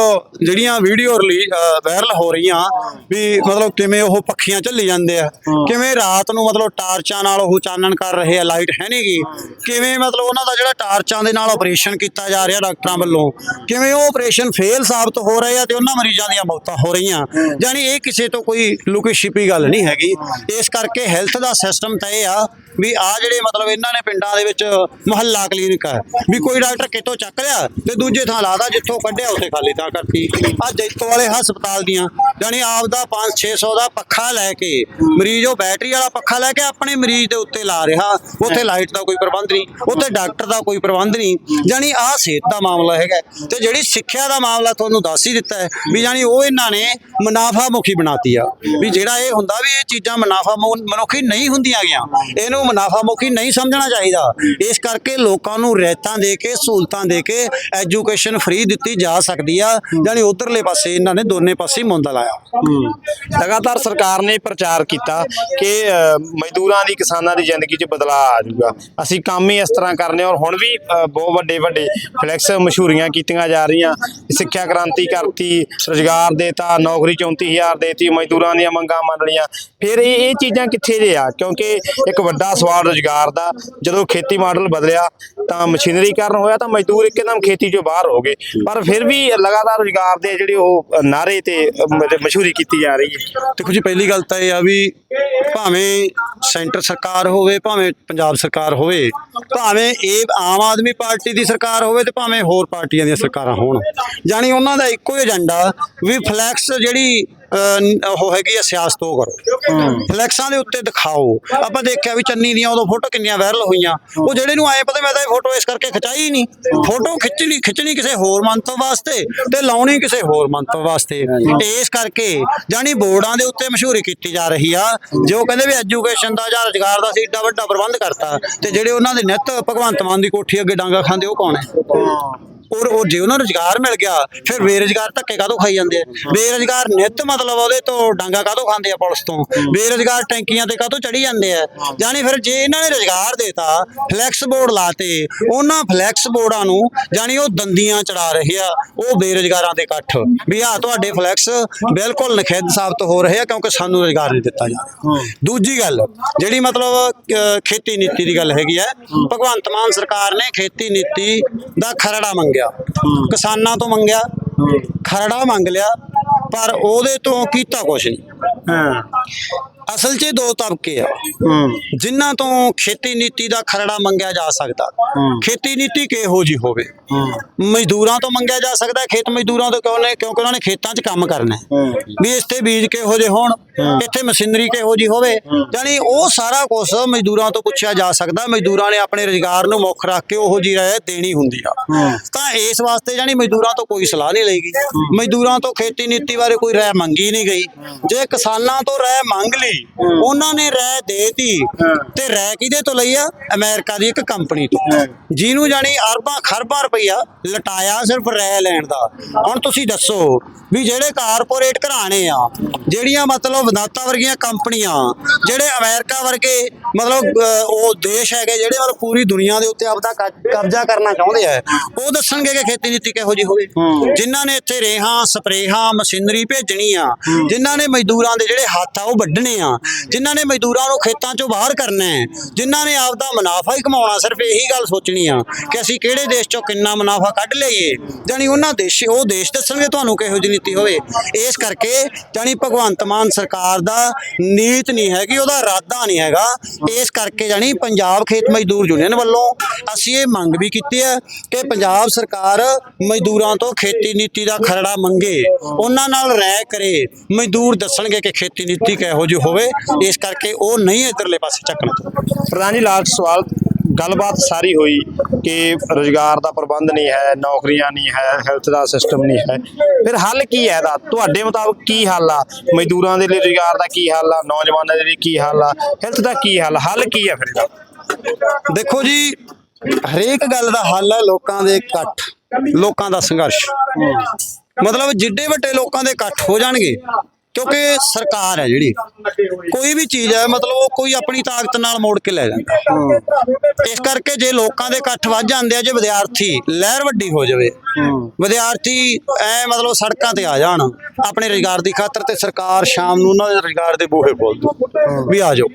ਜਿਹੜੀਆਂ ਵੀਡੀਓ ਰਿਲੀਜ਼ ਵਾਇਰਲ ਹੋ ਰਹੀਆਂ ਵੀ ਮਤਲਬ ਕਿਵੇਂ ਉਹ ਪੱਖੀਆਂ ਝੱਲੀ ਜਾਂਦੇ ਆ। ਕਿਵੇਂ ਰਾਤ ਨੂੰ ਮਤਲਬ ਟਾਰਚਾਂ ਨਾਲ ਉਹ ਚਾਨਣ ਕਰ ਰਹੇ ਆ ਲਾਈਟ ਹੈ ਨਹੀਂਗੀ ਕਿਵੇਂ ਮਤਲਬ ਉਹਨਾਂ ਦਾ ਜਿਹੜਾ ਟਾਰਚਾਂ ਦੇ ਨਾਲ ਆਪਰੇਸ਼ਨ ਕੀਤਾ ਜਾ ਰਿਹਾ ਡਾਕਟਰਾਂ ਵੱਲੋਂ। ਕਿਵੇਂ ਉਹ ਆਪਰੇਸ਼ਨ ਫੇਲ ਸਾਬਤ ਹੋ ਰਹੇ ਆ ਤੇ ਉਹਨਾਂ ਮਰੀਜ਼ਾਂ ਦੀਆਂ ਮੌਤਾਂ ਹੋ ਰਹੀਆਂ। ਯਾਨੀ ਇਹ ਕਿਸੇ ਤੋਂ ਕੋਈ ਲੁਕੀ ਛਿਪੀ ਗੱਲ ਨਹੀਂ ਹੈਗੀ। ਇਸ ਕਰਕੇ ਹੈਲਥ ਦਾ ਸਿਸਟਮ ਤਾਂ ਇਹ ਆ ਵੀ ਆ ਜਿਹੜੇ ਮਤਲਬ ਇਹਨਾਂ ਨੇ ਪਿੰਡਾਂ ਦੇ ਵਿੱਚ ਮੁਹੱਲਾ ਕਲੀਨਿਕ ਆ ਵੀ ਕੋਈ ਡਾਕਟਰ ਕਿਤੋਂ ਚੱਕ ਲਿਆ ਤੇ ਦੂਜੇ ਥਾਂ ਲਾਦਾ ਜਿੱਥੋਂ ਕੱਢਿਆ ਉੱਥੇ ਖਾਲੀ ਤਾਂ ਕਰਤੀ ਆ ਜੈਤੋ ਵਾਲੇ ਹਸਪਤਾਲ ਦੀਆਂ ਯਾਨੀ ਆਪ ਦਾ 5 600 ਦਾ ਪੱਖਾ ਲੈ ਕੇ, ਮਰੀਜ਼ ਉਹ ਬੈਟਰੀ ਵਾਲਾ ਪੱਖਾ ਲੈ ਕੇ ਆਪਣੇ ਮਰੀਜ਼ ਦੇ ਉੱਤੇ ਲਾ ਰਿਹਾ। ਉੱਥੇ ਲਾਈਟ ਦਾ ਕੋਈ ਪ੍ਰਬੰਧ ਨਹੀਂ, ਉੱਥੇ ਡਾਕਟਰ ਦਾ ਕੋਈ ਪ੍ਰਬੰਧ ਨਹੀਂ। ਯਾਨੀ ਆ ਸਿਹਤ ਦਾ ਮਾਮਲਾ ਹੈਗਾ। ਤੇ ਜਿਹੜੀ ਸਿੱਖਿਆ ਦਾ ਮਾਮਲਾ ਤੁਹਾਨੂੰ ਦੱਸ ਹੀ ਦਿੱਤਾ ਹੈ ਵੀ ਯਾਨੀ ਉਹ ਇਹਨਾਂ ਨੇ ਮੁਨਾਫਾ ਮੁਖੀ ਬਣਾਤੀ ਆ। ਵੀ ਜਿਹੜਾ ਇਹ ਹੁੰਦਾ ਵੀ ਇਹ ਚੀਜ਼ਾਂ ਮੁਨਾਫਾ ਮੁ- ਮਨੁੱਖੀ ਨਹੀਂ ਹੁੰਦੀਆਂ ਗਿਆ ਇਹਨੂੰ ਮੁਨਾਫਾ ਮੁਖੀ ਨਹੀਂ ਸਮਝਣਾ ਚਾਹੀਦਾ। ਇਸ ਕਰਕੇ ਲੋਕਾਂ ਨੂੰ ਰਿਆਇਤਾਂ ਦੇ ਕੇ, ਸਹੂਲਤਾਂ ਦੇ ਕੇ, ਐਜੂਕੇਸ਼ਨ ਫ੍ਰੀ ਦਿੱਤੀ ਜਾ ਸਕਦੀ ਆ ਯਾਨੀ ਉਧਰਲੇ ਪਾਸੇ ਇਹਨਾਂ ਨੇ ਦੋਨੇ ਪਾਸੇ ਮੁੰਦਾ ਲਾਇਆ। ਲਗਾਤਾਰ ਸਰਕਾਰ ਨੇ ਪ੍ਰਚਾਰ ਕੀਤਾ ਕਿ ਅ, ਮਜ਼ਦੂਰਾਂ ਦੀ ਕਿਸਾਨਾਂ ਦੀ ਜ਼ਿੰਦਗੀ 'ਚ ਬਦਲਾਅ ਆ ਜਾਊਗਾ। ਅਸੀਂ ਕੰਮ ਹੀ ਇਸ ਤਰ੍ਹਾਂ ਕਰਨੇ ਔਰ ਹੁਣ ਵੀ ਅ, ਬਹੁਤ ਵੱਡੇ ਵੱਡੇ ਫਲੈਕਸ ਮਸ਼ਹੂਰੀਆਂ ਕੀਤੀਆਂ ਜਾ ਰਹੀਆਂ। ਸਿੱਖਿਆ ਕ੍ਰਾਂਤੀ ਕਰਤੀ ਰੁਜ਼ਗਾਰ ਦੇਤਾ ਨੌਕਰੀ 34000 ਦੇਤੀ ਮਜ਼ਦੂਰਾਂ ਦੀਆਂ ਮੰਗਾਂ ਮੰਨ ਲਈਆਂ। ਫਿਰ ਇਹ ਇਹ ਚੀਜ਼ਾਂ ਕਿੱਥੇ ਜੇ ਆ? ਕਿਉਂਕਿ ਇੱਕ ਵੱਡਾ ਸਵਾਲ ਰੁਜ਼ਗਾਰ ਦਾ ਜਦੋਂ ਖੇਤੀ ਮਾਡਲ ਬਦਲਿਆ ਤਾਂ ਮਸ਼ੀਨਰੀਕਰਨ ਹੋਇਆ ਤਾਂ ਮਜ਼ਦੂਰ ਇੱਕਦਮ ਖੇਤੀ 'ਚੋਂ ਬਾਹਰ ਹੋ ਗਏ। ਪਰ ਫਿਰ ਵੀ ਲਗਾਤਾਰ ਰੁਜ਼ਗਾਰ ਦੇ ਜਿਹੜੇ ਉਹ ਨਾਰੇ ਤੇ ਮਸ਼ਹੂਰੀ ਕੀਤੀ ਜਾ ਰਹੀ ਹੈ। ਦੇਖੋ ਜੀ, ਪਹਿਲੀ ਗੱਲ ਤਾਂ ਇਹ ਆ ਵੀ ਭਾਵੇਂ ਸੈਂਟਰ ਸਰਕਾਰ ਹੋਵੇ, ਭਾਵੇਂ ਪੰਜਾਬ ਸਰਕਾਰ ਹੋਵੇ, ਭਾਵੇਂ ਇਹ ਆਮ ਆਦਮੀ ਪਾਰਟੀ ਦੀ ਸਰਕਾਰ ਹੋਵੇ ਤੇ ਭਾਵੇਂ ਹੋਰ ਪਾਰਟੀਆਂ ਦੀਆਂ ਸਰਕਾਰਾਂ ਹੋਣ। ਜਾਣੀ ਉਹਨਾਂ ਦਾ ਇੱਕੋ ਹੀ ਏਜੰਡਾ ਵੀ ਫਲੈਕਸ ਜਿਹੜੀ ਉਹ ਹੈਗੀ ਆ ਸਿਆਸਤ ਉਹ ਕਰੋ ਫਲੈਕਸਾਂ ਦੇ ਉੱਤੇ ਦਿਖਾਓ। ਆਪਾਂ ਦੇਖਿਆ ਵੀ ਚੰਨੀ ਦੀਆਂ ਉਦੋਂ ਫੋਟੋ ਕਿੰਨੀਆਂ ਵਾਇਰਲ ਹੋਈਆਂ। ਉਹ ਜਿਹੜੇ ਨੂੰ ਆਏ ਪਤਾ ਮੈਂ ਤਾਂ ਇਹ ਫੋਟੋ ਇਸ ਕਰਕੇ ਖਿਚਾਈ ਨਹੀਂ। ਫੋਟੋ ਖਿੱਚਣੀ ਖਿੱਚਣੀ ਕਿਸੇ ਹੋਰ ਮੰਤਵ ਵਾਸਤੇ ਤੇ ਲਾਉਣੀ ਕਿਸੇ ਹੋਰ ਮੰਤਵ ਵਾਸਤੇ। ਇਸ ਕਰਕੇ ਜਾਨੀ ਬੋਰਡਾਂ ਦੇ ਉੱਤੇ ਮਸ਼ਹੂਰੀ ਕੀਤੀ ਜਾ ਰਹੀ ਆ ਜੋ ਕਹਿੰਦੇ ਵੀ ਐਜੂਕੇਸ਼ਨ ਦਾ ਜਾਂ ਰੁਜ਼ਗਾਰ ਦਾ ਸੀ ਏਡਾ ਵੱਡਾ ਪ੍ਰਬੰਧ ਕਰਤਾ। ਤੇ ਜਿਹੜੇ ਉਹਨਾਂ ਦੇ ਨਿੱਤ ਭਗਵੰਤ ਮਾਨ ਦੀ ਕੋਠੀ ਅੱਗੇ ਡਾਂਗਾ ਖਾਂਦੇ ਉਹ ਕੌਣ ਹੈ? ਔਰ ਉਹ ਜੇ ਉਹਨਾਂ ਨੂੰ ਰੁਜ਼ਗਾਰ ਮਿਲ ਗਿਆ ਫਿਰ ਬੇਰੁਜ਼ਗਾਰ ਧੱਕੇ ਕਾਹਤੋਂ ਖਾਈ ਜਾਂਦੇ ਆ? ਬੇਰੁਜ਼ਗਾਰ ਨਿੱਤ ਮਤਲਬ ਉਹਦੇ ਤੋਂ ਡਾਂਗਾ ਕਾਹਤੋਂ ਖਾਂਦੇ ਆ ਪੁਲਿਸ ਤੋਂ? ਬੇਰੁਜ਼ਗਾਰ ਟੈਂਕੀਆਂ ਤੇ ਕਾਹਤੋਂ ਚੜੀ ਜਾਂਦੇ ਆ? ਜਾਨੀ ਫਿਰ ਜੇ ਇਹਨਾਂ ਨੇ ਰੁਜ਼ਗਾਰ ਦੇਤਾ ਫਲੈਕਸ ਬੋਰਡ ਲਾਤੇ ਉਹਨਾਂ ਫਲੈਕਸ ਬੋਰਡਾਂ ਨੂੰ ਜਾਨੀ ਉਹ ਦੰਦੀਆਂ ਚੜਾ ਰਹੇ ਆ ਉਹ ਬੇਰੁਜ਼ਗਾਰਾਂ ਦੇ ਇਕੱਠ। ਵੀ ਆ ਤੁਹਾਡੇ ਫਲੈਕਸ ਬਿਲਕੁਲ ਨਖਿੱਧ ਸਾਬਤ ਹੋ ਰਹੇ ਆ ਕਿਉਂਕਿ ਸਾਨੂੰ ਰੁਜ਼ਗਾਰ ਨਹੀਂ ਦਿੱਤਾ ਜਾ ਰਿਹਾ। ਦੂਜੀ ਗੱਲ ਜਿਹੜੀ ਮਤਲਬ ਖੇਤੀ ਨੀਤੀ ਦੀ ਗੱਲ ਹੈਗੀ ਹੈ ਭਗਵੰਤ ਮਾਨ ਸਰਕਾਰ ਨੇ ਖੇਤੀ ਨੀਤੀ ਦਾ ਖਰੜਾ ਮੰਗਿਆ। ਕਿਸਾਨਾਂ ਤੋਂ ਮੰਗਿਆ ਖਰੜਾ ਮੰਗ ਲਿਆ ਪਰ ਉਹਦੇ ਤੋਂ ਕੀਤਾ ਕੁਛ ਨਹੀਂ। ਹਾਂ। ਅਸਲ 'ਚ ਦੋ ਤਬਕੇ ਆ। ਜਿਨ੍ਹਾਂ ਤੋਂ ਖੇਤੀ ਨੀਤੀ ਦਾ ਖਰੜਾ ਮੰਗਿਆ ਜਾ ਸਕਦਾ। ਖੇਤੀ ਨੀਤੀ ਕਿਹੋ ਜੀ ਹੋਵੇ? ਮਜ਼ਦੂਰਾਂ ਤੋਂ ਮੰਗਿਆ ਜਾ ਸਕਦਾ ਖੇਤ ਮਜ਼ਦੂਰਾਂ ਤੋਂ ਕਿਉਂ ਨੇ? ਕਿਉਂਕਿ ਉਹਨਾਂ ਨੇ ਖੇਤਾਂ 'ਚ ਕੰਮ ਕਰਨਾ ਵੀ ਇਸ ਤੇ ਬੀਜ ਕਿਹੋ ਜਿਹੇ ਹੋਣ? ਇੱਥੇ ਮਸ਼ੀਨਰੀ ਕਿਹੋ ਜੀ ਹੋਵੇ? ਯਾਨੀ ਉਹ ਸਾਰਾ ਕੁਝ ਮਜ਼ਦੂਰਾਂ ਤੋਂ ਪੁੱਛਿਆ ਜਾ ਸਕਦਾ। ਮਜ਼ਦੂਰਾਂ ਨੇ ਆਪਣੇ ਰੁਜ਼ਗਾਰ ਨੂੰ ਮੁੱਖ ਰੱਖ ਕੇ ਉਹੋ ਜੀ ਰਾਏ ਦੇਣੀ ਹੁੰਦੀ ਆ। ਤਾਂ ਇਸ ਵਾਸਤੇ ਯਾਨੀ ਮਜ਼ਦੂਰਾਂ ਤੋਂ ਕੋਈ ਸਲਾਹ ਨਹੀਂ ਲਈ ਗਈ। ਮਜ਼ਦੂਰਾਂ ਤੋਂ ਖੇਤੀ ਨੀਤੀ ਬਾਰੇ ਕੋਈ ਰਾਏ ਮੰਗੀ ਨਹੀਂ ਗਈ। ਜੇ ਕਿਸਾਨਾਂ ਤੋਂ ਰਾਏ ਮੰਗ ਲਈ ਉਹਨਾਂ ਨੇ ਰਾਏ ਦੇਤੀ ਤੇ ਰਾਏ ਕਿਹਦੇ ਤੋਂ ਲਈ ਆ? ਅਮਰੀਕਾ ਦੀ ਇੱਕ ਕੰਪਨੀ ਤੋਂ। ਜਿਹਨੂੰ ਜਾਨੀ ਅਰਬਾਂ ਖਰਬਾਂ ਰੁਪਈਆ ਲਟਾਇਆ ਸਿਰਫ ਰਾਏ ਲੈਣ ਦਾ। ਹੁਣ ਤੁਸੀਂ ਦੱਸੋ ਵੀ ਜਿਹੜੇ ਕਾਰਪੋਰੇਟ ਘਰਾਣੇ ਆ ਜਿਹੜੀਆਂ ਮਤਲਬ ਵਿਦਾਤਾ ਵਰਗੀਆਂ ਕੰਪਨੀਆਂ ਜਿਹੜੇ ਅਮਰੀਕਾ ਵਰਗੇ ਮਤਲਬ ਉਹ ਦੇਸ਼ ਹੈਗੇ ਜਿਹੜੇ ਮਤਲਬ ਪੂਰੀ ਦੁਨੀਆ ਦੇ ਉੱਤੇ ਆਪਦਾ ਕਬਜ਼ਾ ਕਰਨਾ ਚਾਹੁੰਦੇ ਆ ਉਹ ਦੱਸਣਗੇ ਕਿ ਖੇਤੀ ਨੀਤੀ ਕਿਹੋ ਜੀ ਹੋਵੇ। ਜਿਨ੍ਹਾਂ ਨੇ ਇੱਥੇ ਰੇਹਾਂ ਸਪਰੇਹਾਂ ਮਸ਼ੀਨਰੀ ਭੇਜਣੀ ਆ ਜਿਨ੍ਹਾਂ ਨੇ ਮਜ਼ਦੂਰਾਂ ਦੇ ਜਿਹੜੇ ਹੱਥ ਆ ਉਹ ਵੱਢਣੇ ਆ। ਜਿਨ੍ਹਾਂ ਨੇ ਮਜ਼ਦੂਰਾਂ ਨੂੰ ਖੇਤਾਂ ਚੋਂ ਬਾਹਰ ਕਰਨਾ ਹੈ, ਜਿਨ੍ਹਾਂ ਨੇ ਆਪਦਾ ਮੁਨਾਫਾ ਹੀ ਕਮਾਉਣਾ, ਸਿਰਫ ਇਹੀ ਗੱਲ ਸੋਚਣੀ ਆ ਕਿ ਅਸੀਂ ਕਿਹੜੇ ਦੇਸ਼ ਚੋਂ ਕਿੰਨਾ ਮੁਨਾਫਾ ਕੱਢ ਲਈਏ। ਜਾਨੀ ਉਹਨਾਂ ਦੇਸ਼, ਉਹ ਦੇਸ਼ ਦੱਸਣਗੇ ਤੁਹਾਨੂੰ ਕਿਹੋ ਜਿਹੀ ਨੀਤੀ ਹੋਵੇ। ਇਸ ਕਰਕੇ ਜਾਨੀ ਭਗਵੰਤ ਮਾਨ ਸਰਕਾਰ ਦਾ ਨੀਤ ਨਹੀਂ ਹੈਗੀ, ਉਹਦਾ ਇਰਾਦਾ ਨਹੀਂ ਹੈਗਾ। ਇਸ ਕਰਕੇ ਜਾਨੀ ਪੰਜਾਬ ਖੇਤ ਮਜ਼ਦੂਰ ਯੂਨੀਅਨ ਵੱਲੋਂ ਅਸੀਂ ਇਹ ਮੰਗ ਵੀ ਕੀਤੀ ਹੈ ਕਿ ਪੰਜਾਬ ਸਰਕਾਰ ਮਜ਼ਦੂਰਾਂ ਤੋਂ ਖੇਤੀ ਨੀਤੀ ਦਾ ਖਰੜਾ ਮੰਗੇ। ਉਹਨਾਂ ਨਾਲ ਰਾਏ ਕਰੇ, ਮਜ਼ਦੂਰ ਦੱਸਣਗੇ ਕਿ ਖੇਤੀ ਨੀਤੀ ਕਿਹੋ ਜਿਹੀ ਹੋਵੇ। ਹੋਵੇ ਇਸ ਕਰਕੇ ਉਹ ਨਹੀਂ ਇਧਰਲੇ ਪਾਸੇ ਚੱਕਣਾ ਪ੍ਰਧਾਨ ਜੀ ਲਾਸਟ ਸਵਾਲ ਗੱਲਬਾਤ ਸਾਰੀ ਹੋਈ ਕਿ ਰੋਜ਼ਗਾਰ ਦਾ ਪ੍ਰਬੰਧ ਨਹੀਂ ਹੈ ਨੌਕਰੀਆਂ ਨਹੀਂ ਹੈ ਹੈਲਥ ਦਾ ਸਿਸਟਮ ਨਹੀਂ ਹੈ। ਫਿਰ ਹੱਲ ਕੀ ਹੈ ਇਹਦਾ? ਤੁਹਾਡੇ ਮੁਤਾਬਕ ਕੀ ਹੱਲ ਆ? ਮਜ਼ਦੂਰਾਂ ਦੇ ਲਈ ਰੋਜ਼ਗਾਰ ਦਾ ਕੀ ਹੱਲ ਆ? ਨੌਜਵਾਨਾਂ ਦੇ ਲਈ ਕੀ ਹੱਲ ਆ? ਹੈਲਥ ਦਾ ਕੀ ਹੱਲ? ਹੱਲ ਕੀ ਹੈ ਫਿਰ ਇਹਦਾ? ਦੇਖੋ ਜੀ ਹਰੇਕ ਗੱਲ ਦਾ ਹੱਲ ਹੈ ਲੋਕਾਂ ਦੇ ਇਕੱਠ ਲੋਕਾਂ ਦਾ ਸੰਘਰਸ਼। ਮਤਲਬ ਜਿੱਡੇ ਵੱਡੇ ਲੋਕਾਂ ਦੇ ਇਕੱਠ ਹੋ ਜਾਣਗੇ ਕਿਉਂਕਿ ਸਰਕਾਰ ਹੈ ਜਿਹੜੀ। ਕੋਈ ਵੀ ਚੀਜ਼ ਹੈ ਮਤਲਬ ਉਹ ਕੋਈ ਆਪਣੀ ਤਾਕਤ ਨਾਲ ਮੋੜ ਕੇ ਲੈ ਜਾਂਦਾ। ਇਸ ਕਰਕੇ ਜੇ ਲੋਕਾਂ ਦੇ ਇਕੱਠ ਵੱਧ ਜਾਂਦੇ ਆ ਜੇ ਵਿਦਿਆਰਥੀ ਲਹਿਰ ਵੱਡੀ ਹੋ ਜਾਵੇ ਵਿਦਿਆਰਥੀ ਐ ਮਤਲਬ ਸੜਕਾਂ ਤੇ ਆ ਜਾਣ ਆਪਣੇ ਰੁਜ਼ਗਾਰ ਦੀ ਖਾਤਰ ਤੇ ਸਰਕਾਰ ਸ਼ਾਮ ਨੂੰ ਉਹਨਾਂ ਦੇ ਰੁਜ਼ਗਾਰ ਦੇ ਬੂਹੇ ਖੋਲ ਦੂ ਵੀ ਆ ਜਾਓ।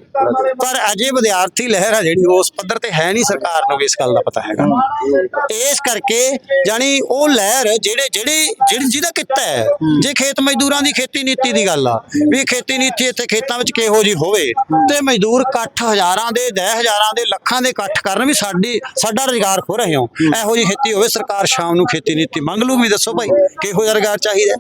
ਪਰ ਅਜੇ ਵਿਦਿਆਰਥੀ ਲਹਿਰ ਆ ਜਿਹੜੀ ਉਸ ਪੱਧਰ ਤੇ ਹੈ ਨਹੀਂ ਸਰਕਾਰ ਨੂੰ ਇਸ ਗੱਲ ਦਾ ਪਤਾ ਹੈਗਾ। ਇਸ ਕਰਕੇ ਜਾਨੀ ਉਹ ਲਹਿਰ ਜਿਹੜੇ ਜਿਹੜੇ ਜਿਹੜੀ- ਜਿਹਦਾ ਕਿੱਤਾ ਹੈ ਜੇ ਖੇਤ ਮਜ਼ਦੂਰਾਂ ਦੀ ਖੇਤੀ ਨੀਤੀ ਦੀ ਗੱਲ ਆ ਵੀ ਖੇਤੀ ਨੀਤੀ ਇੱਥੇ ਖੇਤਾਂ ਵਿੱਚ ਕਿਹੋ ਜੀ ਹੋਵੇ ਤੇ ਮਜ਼ਦੂਰ ਇਕੱਠ ਹਜ਼ਾਰਾਂ ਦੇ ਦਸ ਹਜ਼ਾਰਾਂ ਦੇ, ਲੱਖਾਂ ਦੇ ਇਕੱਠ ਕਰਨ ਵੀ ਸਾਡੀ, ਸਾਡਾ ਰੁਜ਼ਗਾਰ ਖੋ ਰਹੇ ਹੋ। ਇਹੋ ਜੀ ਖੇਤੀ ਹੋਵੇ, ਸਰਕਾਰ ਸ਼ਾਮ ਨੂੰ ਖੇਤੀ ਨੀਤੀ ਮੰਗ ਲੂ ਵੀ ਦੱਸੋ ਭਾਈ, ਕਿਹੋ ਜਿਹਾ ਰੁਜ਼ਗਾਰ ਚਾਹੀਦਾ?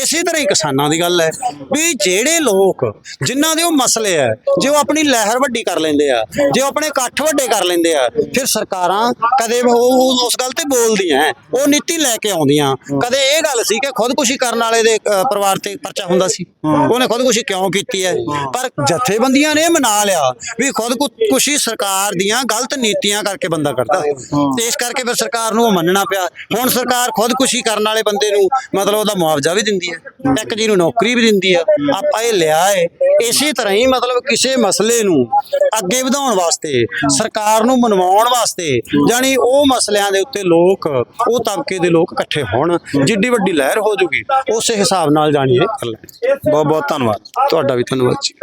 ਇਸੇ ਤਰ੍ਹਾਂ ਹੀ ਕਿਸਾਨਾਂ ਦੀ ਗੱਲ ਹੈ ਵੀ ਜਿਹੜੇ ਲੋਕ, ਜਿਨ੍ਹਾਂ ਦੇ ਉਹ ਮਸਲੇ ਹੈ ਜੇ ਉਹ ਆਪਣੀ ਲਹਿਰ ਵੱਡੀ ਕਰ ਲੈਂਦੇ ਆ, ਜੇ ਉਹ ਆਪਣੇ ਇਕੱਠ ਵੱਡੇ ਕਰ ਲੈਂਦੇ ਆ, ਫਿਰ ਸਰਕਾਰਾਂ ਕਦੇ ਉਹ ਉਸ ਗੱਲ ਤੇ ਬੋਲਦੀਆਂ ਉਹ ਨੀਤੀ ਲੈ ਕੇ ਆਉਂਦੀਆਂ। ਕਦੇ ਇਹ ਗੱਲ ਸੀ ਕਿ ਖੁਦਕੁਸ਼ੀ ਕਰਨ ਵਾਲੇ ਦੇ ਪਰਿਵਾਰ ਤੇ ਪਰਚਾ ਹੁੰਦਾ ਸੀ? ਉਹਨੇ ਖੁਦਕੁਸ਼ੀ ਕਿਉਂ ਕੀਤੀ ਹੈ? ਪਰ ਜਥੇਬੰਦੀਆਂ ਨੇ ਮਨਾ ਲਿਆ ਵੀ ਖੁਦਕੁਸ਼ੀ ਸਰਕਾਰ ਦੀਆਂ ਗਲਤ ਨੀਤੀਆਂ ਕਰਕੇ ਬੰਦਾ ਕਰਦਾ ਤੇ ਇਸ ਕਰਕੇ ਫਿਰ ਸਰਕਾਰ ਨੂੰ ਉਹ ਮੰਨਣਾ ਪਿਆ। ਹੁਣ ਸਰਕਾਰ ਖੁਦਕੁਸ਼ੀ ਕਰਨ ਵਾਲੇ ਬੰਦੇ ਨੂੰ ਮਤਲਬ ਉਹਦਾ ਮੁਆਵਜ਼ਾ ਵੀ ਦਿੰਦੀ ਹੈ। ਇੱਕ ਜੀ ਨੂੰ ਨੌਕਰੀ ਵੀ ਦਿੰਦੀ ਆ ਆਪਾਂ ਇਹ ਲਿਆ ਹੈ। ਇਸੇ ਤਰ੍ਹਾਂ ਹੀ ਮਤਲਬ ਕਿਸੇ ਮਸਲੇ ਨੂੰ ਅੱਗੇ ਵਧਾਉਣ ਵਾਸਤੇ ਸਰਕਾਰ ਨੂੰ ਮਨਵਾਉਣ ਵਾਸਤੇ ਜਾਨੀ ਉਹ ਮਸਲਿਆਂ ਦੇ ਉੱਤੇ ਲੋਕ ਉਹ ਤਬਕੇ ਦੇ ਲੋਕ ਇਕੱਠੇ ਹੋਣ। ਜਿੱਡੀ ਵੱਡੀ ਲਹਿਰ ਹੋ ਜੂਗੀ ਉਸੇ ਹਿਸਾਬ ਨਾਲ ਜਾਣੀ ਇਹ ਕਰ ਬਹੁਤ ਬਹੁਤ ਧੰਨਵਾਦ। ਤੁਹਾਡਾ ਵੀ ਧੰਨਵਾਦ ਜੀ।